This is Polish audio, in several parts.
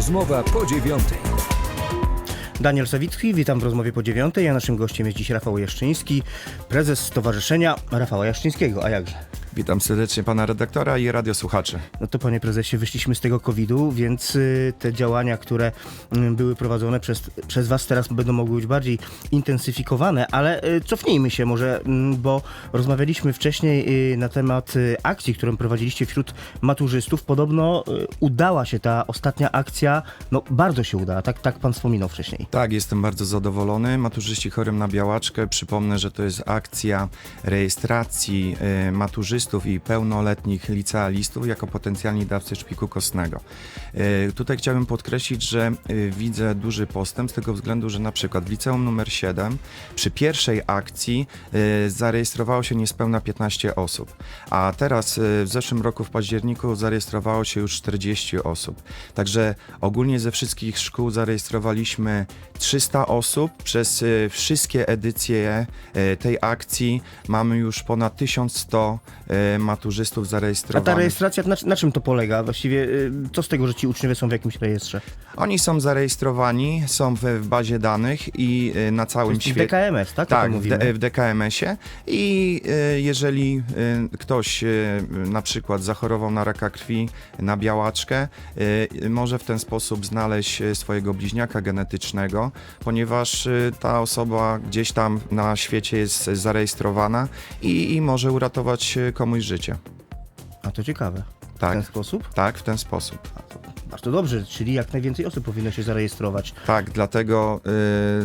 Rozmowa po dziewiątej. Daniel Sawicki, witam w rozmowie po dziewiątej, a naszym gościem jest dziś Rafał Jaszczyński, prezes Stowarzyszenia Rafała Jaszczyńskiego. A jakże? Witam serdecznie pana redaktora i radiosłuchaczy. No to panie prezesie, wyszliśmy z tego COVID-u, więc y, te działania, które y, były prowadzone przez, przez was teraz będą mogły być bardziej intensyfikowane, ale y, cofnijmy się może, mm, bo rozmawialiśmy wcześniej y, na temat y, akcji, którą prowadziliście wśród maturzystów. Podobno y, udała się ta ostatnia akcja, no bardzo się udała, tak, tak pan wspominał wcześniej. Tak, jestem bardzo zadowolony. Maturzyści chorym na białaczkę. Przypomnę, że to jest akcja rejestracji maturzystów i pełnoletnich licealistów jako potencjalni dawcy szpiku kostnego. E, Tutaj chciałbym podkreślić, że e, widzę duży postęp z tego względu, że na przykład w liceum numer 7 przy pierwszej akcji e, zarejestrowało się niespełna 15 osób, a teraz w zeszłym roku w październiku zarejestrowało się już 40 osób. Także ogólnie ze wszystkich szkół zarejestrowaliśmy 300 osób. Przez wszystkie edycje tej akcji mamy już ponad 1100 e, maturzystów A ta zarejestrowanych. rejestracja, na, na czym to polega? Właściwie y, co z tego, że ci uczniowie są w jakimś rejestrze? Oni są zarejestrowani, są w, w bazie danych i e, na całym w świecie. DKMS, tak? Tak, w, mówimy. D- w DKMS-ie i e, jeżeli ktoś na przykład zachorował na raka krwi, na białaczkę, może w ten sposób znaleźć swojego bliźniaka genetycznego, ponieważ ta osoba gdzieś tam na świecie jest zarejestrowana i, i może uratować komuś życie. A to ciekawe. W Tak, ten sposób? tak, w ten sposób. Bardzo dobrze, czyli jak najwięcej osób powinno się zarejestrować. Tak, dlatego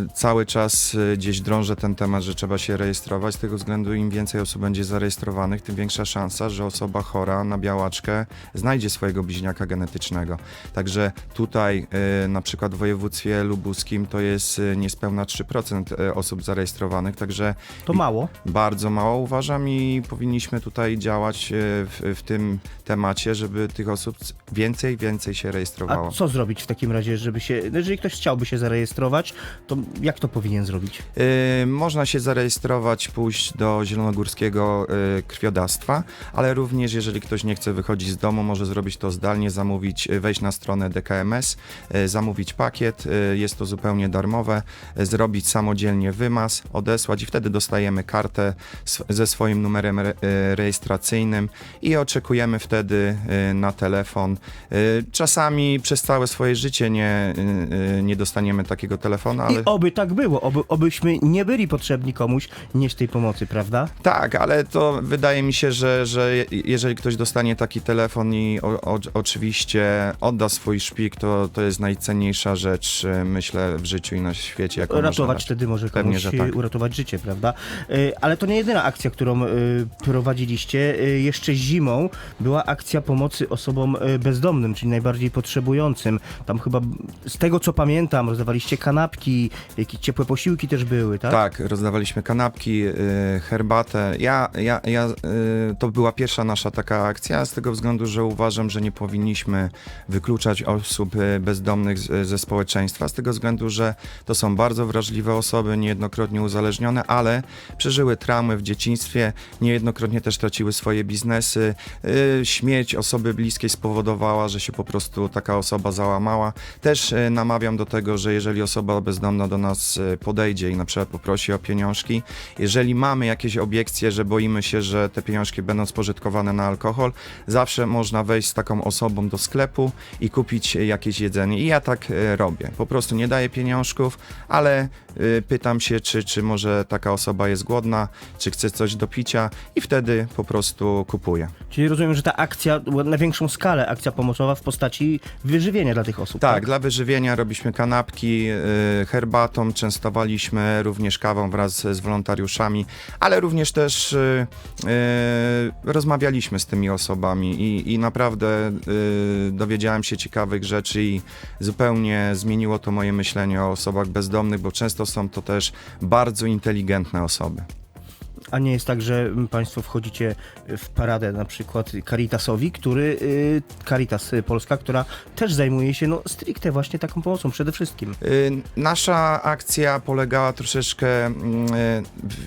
y, cały czas y, gdzieś drążę ten temat, że trzeba się rejestrować. Z tego względu im więcej osób będzie zarejestrowanych, tym większa szansa, że osoba chora na białaczkę znajdzie swojego bliźniaka genetycznego. Także tutaj y, na przykład w województwie lubuskim to jest y, niespełna 3% y, osób zarejestrowanych, także To mało. bardzo mało uważam i powinniśmy tutaj działać w, w tym temacie, żeby tych osób więcej, więcej się rejestrowało. A co zrobić w takim razie, żeby się, no jeżeli ktoś chciałby się zarejestrować, to jak to powinien zrobić? Y, Można się zarejestrować, pójść do zielonogórskiego y, krwiodawstwa, ale również jeżeli ktoś nie chce wychodzić z domu, może zrobić to zdalnie, zamówić, y, wejść na stronę DKMS, y, zamówić pakiet, y, jest to zupełnie darmowe, y, zrobić samodzielnie wymaz, odesłać i wtedy dostajemy kartę ze swoim numerem re, y, rejestracyjnym i oczekujemy wtedy y, na telefon. Y, Czasami przez całe swoje życie nie, y, nie dostaniemy takiego telefonu, ale... I oby tak było, oby, obyśmy nie byli potrzebni komuś nieść tej pomocy, prawda? Tak, ale to wydaje mi się, że, że je- jeżeli ktoś dostanie taki telefon i o, o, oczywiście odda swój szpik, to, to jest najcenniejsza rzecz, myślę, w życiu i na świecie. Jaką Ratować wtedy może Pewnie, komuś że tak. uratować życie, prawda? Ale to nie jedyna akcja, którą prowadziliście. Jeszcze zimą była akcja pomocy osobom y, bezdomnym, czyli najbardziej potrzebującym. Tam chyba, z tego co pamiętam, rozdawaliście kanapki, jakieś ciepłe posiłki też były, tak? Tak, rozdawaliśmy kanapki, y, herbatę. Ja, ja, ja, y, to była pierwsza nasza taka akcja, z tego względu, że uważam, że nie powinniśmy wykluczać osób bezdomnych ze społeczeństwa, z tego względu, że to są bardzo wrażliwe osoby, niejednokrotnie uzależnione, ale przeżyły traumy w dzieciństwie, niejednokrotnie też traciły swoje biznesy. Y, Osoby bliskiej spowodowała, że się po prostu taka osoba załamała. Też y, namawiam do tego, że jeżeli osoba bezdomna do nas y, podejdzie i na przykład poprosi o pieniążki, jeżeli mamy jakieś obiekcje, że boimy się, że te pieniążki będą spożytkowane na alkohol, zawsze można wejść z taką osobą do sklepu i kupić jakieś jedzenie. I ja tak y, robię. Po prostu nie daję pieniążków, ale pytam się, czy, czy może taka osoba jest głodna, czy chce coś do picia i wtedy po prostu kupuję. Czyli rozumiem, że ta akcja na większą skalę, akcja pomocowa w postaci wyżywienia dla tych osób. Tak, dla wyżywienia robiliśmy kanapki, y, herbatą, częstowaliśmy również kawą wraz z wolontariuszami, ale również też y, y, rozmawialiśmy z tymi osobami i, i naprawdę y, dowiedziałem się ciekawych rzeczy i zupełnie zmieniło to moje myślenie o osobach bezdomnych, bo często są to też bardzo inteligentne osoby. A nie jest tak, że Państwo wchodzicie w paradę na przykład Caritasowi, który, y, Caritas Polska, która też zajmuje się no, stricte właśnie taką pomocą przede wszystkim. Y, Nasza akcja polegała troszeczkę mm, y,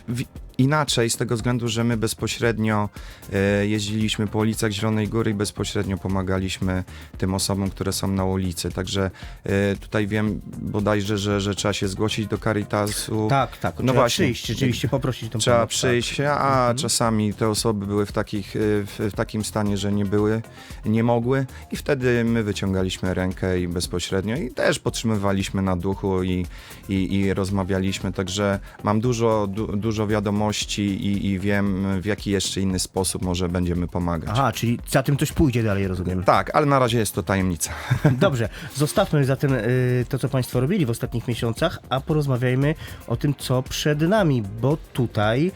w, inaczej z tego względu, że my bezpośrednio e, jeździliśmy po ulicach Zielonej Góry i bezpośrednio pomagaliśmy tym osobom, które są na ulicy. Także e, tutaj wiem bodajże, że, że trzeba się zgłosić do Caritasu. Tak, tak. No trzeba właśnie. przyjść, rzeczywiście poprosić tą Trzeba pomoc, przyjść, a czasami te osoby były w, takich, e, w, w takim stanie, że nie były, nie mogły i wtedy my wyciągaliśmy rękę i bezpośrednio i też podtrzymywaliśmy na duchu i, i, i rozmawialiśmy, także mam dużo, du, dużo wiadomości i, i wiem w jaki jeszcze inny sposób może będziemy pomagać. Aha, czyli za tym coś pójdzie dalej, rozumiem. Tak, ale na razie jest to tajemnica. Dobrze, zostawmy zatem y, to, co Państwo robili w ostatnich miesiącach, a porozmawiajmy o tym, co przed nami, bo tutaj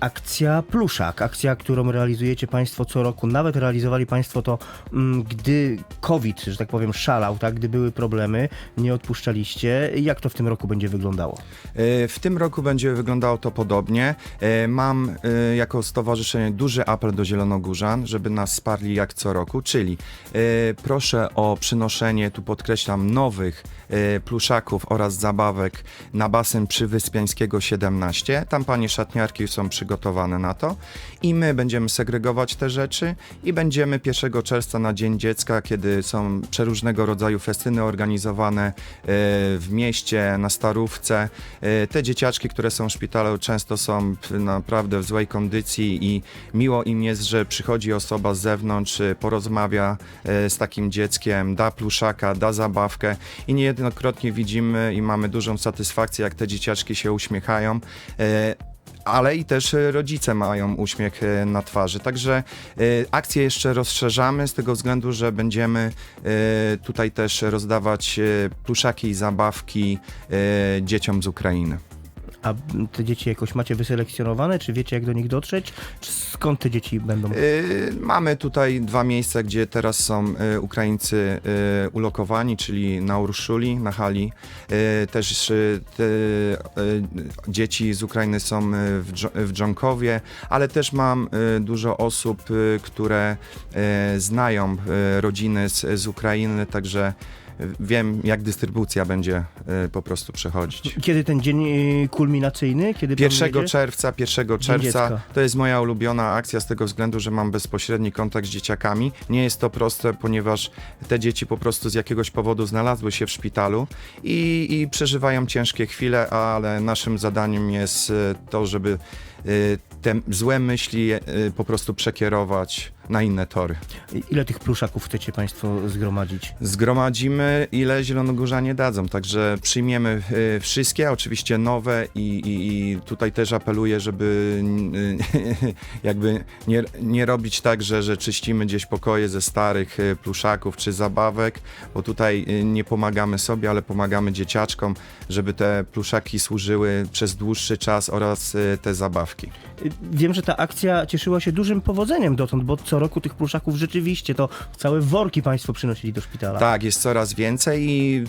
akcja Pluszak, akcja, którą realizujecie Państwo co roku, nawet realizowali Państwo to, mm, gdy COVID, że tak powiem, szalał, tak, gdy były problemy, nie odpuszczaliście. Jak to w tym roku będzie wyglądało? E, W tym roku będzie wyglądało to podobnie. E, Mam jako stowarzyszenie duży apel do Zielonogórzan, żeby nas wsparli jak co roku, czyli proszę o przynoszenie, tu podkreślam, nowych pluszaków oraz zabawek na basen przy Wyspiańskiego 17. Tam panie szatniarki są przygotowane na to i my będziemy segregować te rzeczy i będziemy 1 czerwca na Dzień Dziecka, kiedy są przeróżnego rodzaju festyny organizowane e, w mieście, na Starówce. E, Te dzieciaczki, które są w szpitalu, często są naprawdę w złej kondycji i miło im jest, że przychodzi osoba z zewnątrz, e, porozmawia z takim dzieckiem, da pluszaka, da zabawkę i niejednokrotnie widzimy i mamy dużą satysfakcję, jak te dzieciaczki się uśmiechają. Ale i też e, rodzice mają uśmiech e, na twarzy. Także e, akcję jeszcze rozszerzamy z tego względu, że będziemy tutaj też rozdawać pluszaki i zabawki dzieciom z Ukrainy. A te dzieci jakoś macie wyselekcjonowane? Czy wiecie, jak do nich dotrzeć? Czy skąd te dzieci będą? E, Mamy tutaj dwa miejsca, gdzie teraz są e, Ukraińcy e, ulokowani, czyli na Urszuli, na hali. Też te dzieci z Ukrainy są w w Dżonkowie, ale też mam dużo osób, które znają rodziny z, z Ukrainy, także wiem, jak dystrybucja będzie e, po prostu przechodzić. Kiedy ten dzień y, kulminacyjny? Kiedy 1 planujecie? czerwca, 1 czerwca to jest moja ulubiona akcja z tego względu, że mam bezpośredni kontakt z dzieciakami. Nie jest to proste, ponieważ te dzieci po prostu z jakiegoś powodu znalazły się w szpitalu i, i przeżywają ciężkie chwile, ale naszym zadaniem jest e, to, żeby te złe myśli po prostu przekierować na inne tory. Ile tych pluszaków chcecie Państwo zgromadzić? Zgromadzimy, ile zielonogórzanie dadzą, także przyjmiemy e, wszystkie, oczywiście nowe i, i, i tutaj też apeluję, żeby e, jakby nie, nie robić tak, że, że czyścimy gdzieś pokoje ze starych e, pluszaków czy zabawek, bo tutaj nie pomagamy sobie, ale pomagamy dzieciaczkom, żeby te pluszaki służyły przez dłuższy czas oraz te zabawki. Y, Wiem, że ta akcja cieszyła się dużym powodzeniem dotąd, bo co roku tych pluszaków rzeczywiście to całe worki Państwo przynosili do szpitala. Tak, jest coraz więcej i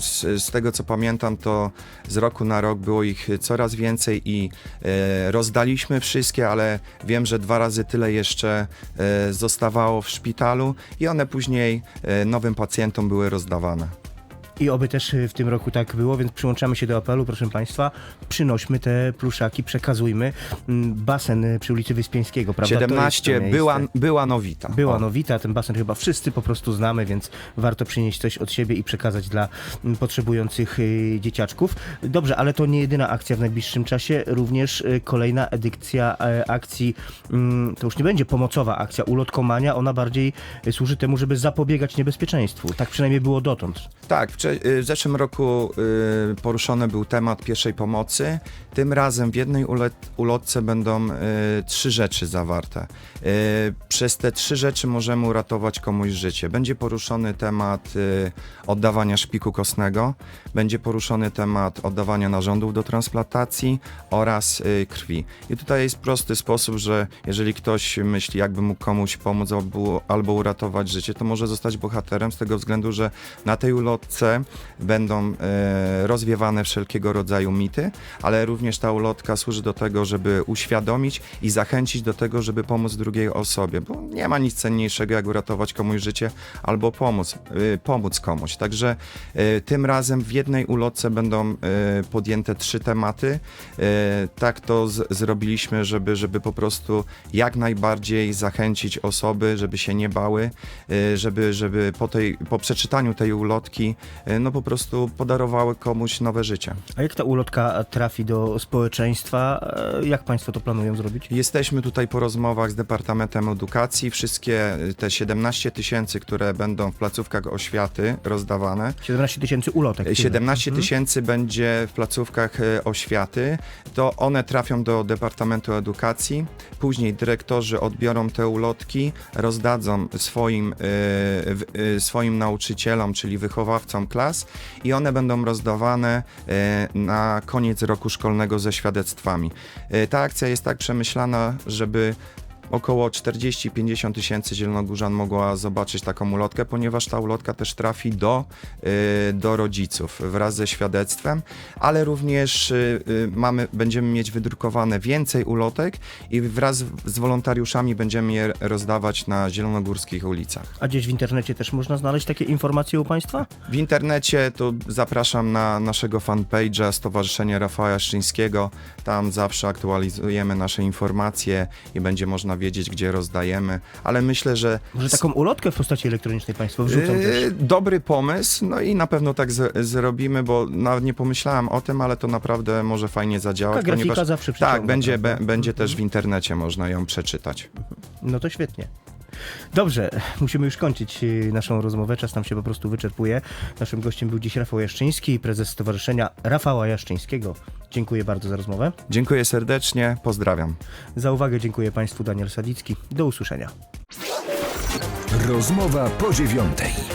z, z tego co pamiętam, to z roku na rok było ich coraz więcej i e, rozdaliśmy wszystkie, ale wiem, że dwa razy tyle jeszcze e, zostawało w szpitalu i one później e, nowym pacjentom były rozdawane. I oby też y, w tym roku tak było, więc przyłączamy się do apelu, proszę Państwa, przynośmy te pluszaki, przekazujmy. Mm, Basen y, przy ulicy Wyspiańskiego, prawda? To jest to 17 miejsce. była, była nowita. Była O. nowita, ten basen chyba wszyscy po prostu znamy, więc warto przynieść coś od siebie i przekazać dla mm, potrzebujących y, dzieciaczków. Dobrze, ale to nie jedyna akcja w najbliższym czasie, również kolejna edycja e, akcji, mm, to już nie będzie pomocowa akcja, ulotkomania, ona bardziej służy temu, żeby zapobiegać niebezpieczeństwu. Tak przynajmniej było dotąd. Tak, y, w zeszłym roku y, poruszony był temat pierwszej pomocy. Tym razem w jednej ulotce będą y, trzy rzeczy zawarte. Przez te trzy rzeczy możemy uratować komuś życie. Będzie poruszony temat oddawania szpiku kostnego, będzie poruszony temat oddawania narządów do transplantacji oraz krwi. I tutaj jest prosty sposób, że jeżeli ktoś myśli, jakby mógł komuś pomóc albo, albo uratować życie, to może zostać bohaterem z tego względu, że na tej ulotce będą e, rozwiewane wszelkiego rodzaju mity, ale również ta ulotka służy do tego, żeby uświadomić i zachęcić do tego, żeby pomóc drugiej osobie, bo nie ma nic cenniejszego, jak uratować komuś życie albo pomóc, y, pomóc komuś. Także y, tym razem w jednej ulotce będą podjęte trzy tematy. Tak to zrobiliśmy, żeby, żeby po prostu jak najbardziej zachęcić osoby, żeby się nie bały, żeby, żeby po, tej, po przeczytaniu tej ulotki no po prostu podarowały komuś nowe życie. A jak ta ulotka trafi do społeczeństwa? E, Jak Państwo to planują zrobić? Jesteśmy tutaj po rozmowach z Departamentem Edukacji. Wszystkie y, te 17 tysięcy, które będą w placówkach oświaty rozdawane, 17 tysięcy ulotek. tyle. 17 Mhm. tysięcy będzie w placówkach e, oświaty, to one trafią do Departamentu Edukacji, później dyrektorzy odbiorą te ulotki, rozdadzą swoim, e, e, swoim nauczycielom, czyli wychowawcom klas i one będą rozdawane e, na koniec roku szkolnego ze świadectwami. E, Ta akcja jest tak przemyślana, żeby Około 40-50 tysięcy zielonogórzan mogła zobaczyć taką ulotkę, ponieważ ta ulotka też trafi do, y, do rodziców wraz ze świadectwem, ale również y, y, mamy, będziemy mieć wydrukowane więcej ulotek i wraz z wolontariuszami będziemy je rozdawać na zielonogórskich ulicach. A gdzieś w internecie też można znaleźć takie informacje u Państwa? W internecie to zapraszam na naszego fanpage'a Stowarzyszenia Rafała Jaszczyńskiego. Tam zawsze aktualizujemy nasze informacje i będzie można wiedzieć, gdzie rozdajemy, ale myślę, że Może taką ulotkę w postaci elektronicznej Państwo wrzucą Yy, też? Dobry pomysł, no i na pewno tak z, zrobimy, bo nawet nie pomyślałem o tym, ale to naprawdę może fajnie zadziałać. Taka grafika ponieważ, zawsze Tak, będzie, be, będzie też w internecie można ją przeczytać. No to świetnie. Dobrze, musimy już kończyć y, naszą rozmowę, czas nam się po prostu wyczerpuje. Naszym gościem był dziś Rafał Jaszczyński, prezes Stowarzyszenia Rafała Jaszczyńskiego. Dziękuję bardzo za rozmowę. Dziękuję serdecznie, pozdrawiam. Za uwagę dziękuję Państwu Daniel Sadicki. Do usłyszenia. Rozmowa po dziewiątej.